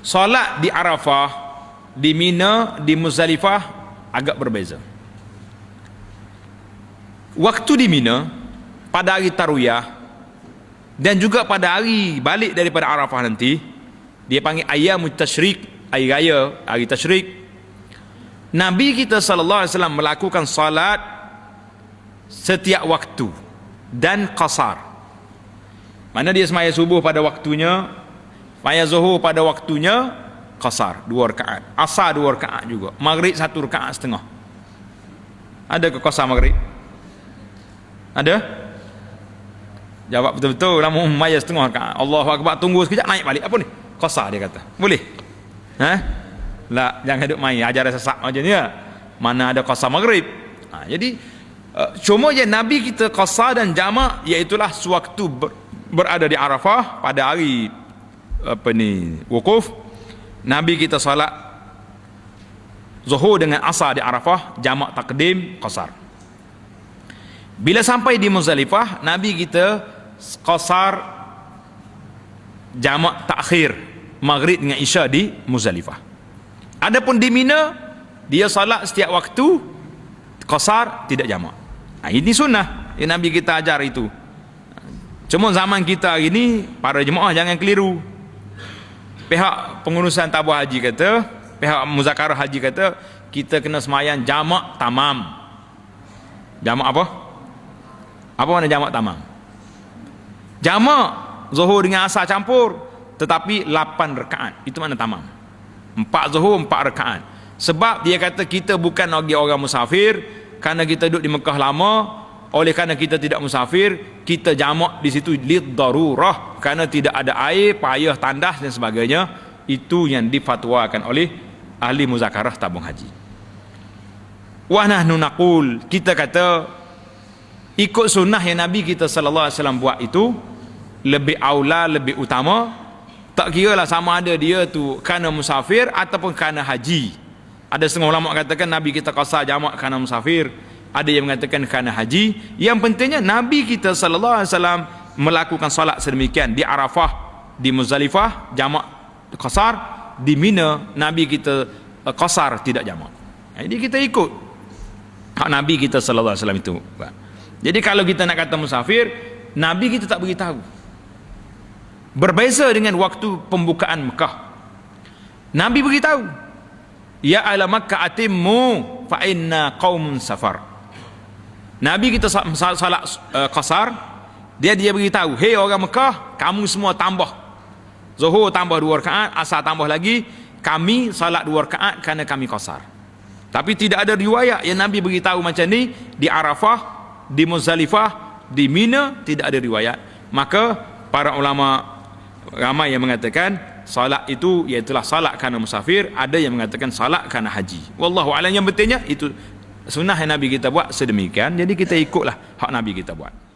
solat di Arafah di Mina di Muzdalifah agak berbeza. Waktu di Mina pada hari Tarwiyah dan juga pada hari balik daripada Arafah nanti dia panggil ayam tasyrik hari raya hari tasyrik Nabi kita sallallahu alaihi wasallam melakukan salat setiap waktu dan qasar. Mana dia semaya subuh pada waktunya semaya zuhur pada waktunya qasar dua rakaat. Asar dua rakaat juga. Maghrib satu rakaat setengah. Ada ke qasar maghrib? Ada? Jawab betul-betul lama semaya setengah rakaat. Allahu akbar tunggu sekejap naik balik. Apa ni? Qasar dia kata. Boleh? Ha? Lah jangan duk main. Ajar sesak macam ni ya mana ada qasar maghrib? Ha, jadi Uh, cuma je Nabi kita qasar dan jamak iaitulah sewaktu ber, berada di Arafah pada hari apa ni? Wukuf. Nabi kita salat zuhur dengan asar di Arafah jamak takdim qasar. Bila sampai di Muzdalifah Nabi kita qasar jamak takhir maghrib dengan isya di Muzdalifah. Adapun di Mina dia salat setiap waktu qasar tidak jamak. Ha, ini sunnah yang Nabi kita ajar itu. Cuma zaman kita hari ini para jemaah jangan keliru. Pihak pengurusan tabung haji kata, pihak muzakarah haji kata, kita kena semayang jamak tamam. Jamak apa? Apa mana jamak tamam? Jamak zuhur dengan asar campur tetapi 8 rakaat. Itu mana tamam? 4 zuhur, 4 rakaat. Sebab dia kata kita bukan lagi orang musafir, kerana kita duduk di Mekah lama oleh kerana kita tidak musafir kita jamak di situ lid darurah. Kerana tidak ada air payah tandas dan sebagainya itu yang difatwakan oleh ahli muzakarah tabung haji. Wa nahnu naqul kita kata ikut sunnah yang nabi kita sallallahu alaihi wasallam buat itu lebih aula lebih utama tak kira lah sama ada dia tu kerana musafir ataupun kerana haji. Ada setengah ulama katakan Nabi kita qasar jamak kerana musafir. Ada yang mengatakan kerana haji. Yang pentingnya Nabi kita sallallahu alaihi wasallam melakukan solat sedemikian di Arafah, di Muzdalifah jamak qasar, di Mina Nabi kita uh, qasar tidak jamak. Jadi kita ikut hak Nabi kita sallallahu alaihi wasallam itu. Jadi kalau kita nak kata musafir, Nabi kita tak beritahu. Berbeza dengan waktu pembukaan Mekah. Nabi beritahu Ya ala Makkah atimmu fa inna qaumun safar. Nabi kita salat uh, qasar, dia dia beritahu, "Hei orang Mekah, kamu semua tambah. Zuhur tambah dua rakaat, asar tambah lagi, kami salat dua rakaat kerana kami qasar." Tapi tidak ada riwayat yang Nabi beritahu macam ni di Arafah, di Muzdalifah, di Mina tidak ada riwayat. Maka para ulama ramai yang mengatakan salat itu iaitulah salat kerana musafir ada yang mengatakan salat kerana haji wallahu alam yang betulnya itu sunnah yang nabi kita buat sedemikian jadi kita ikutlah hak nabi kita buat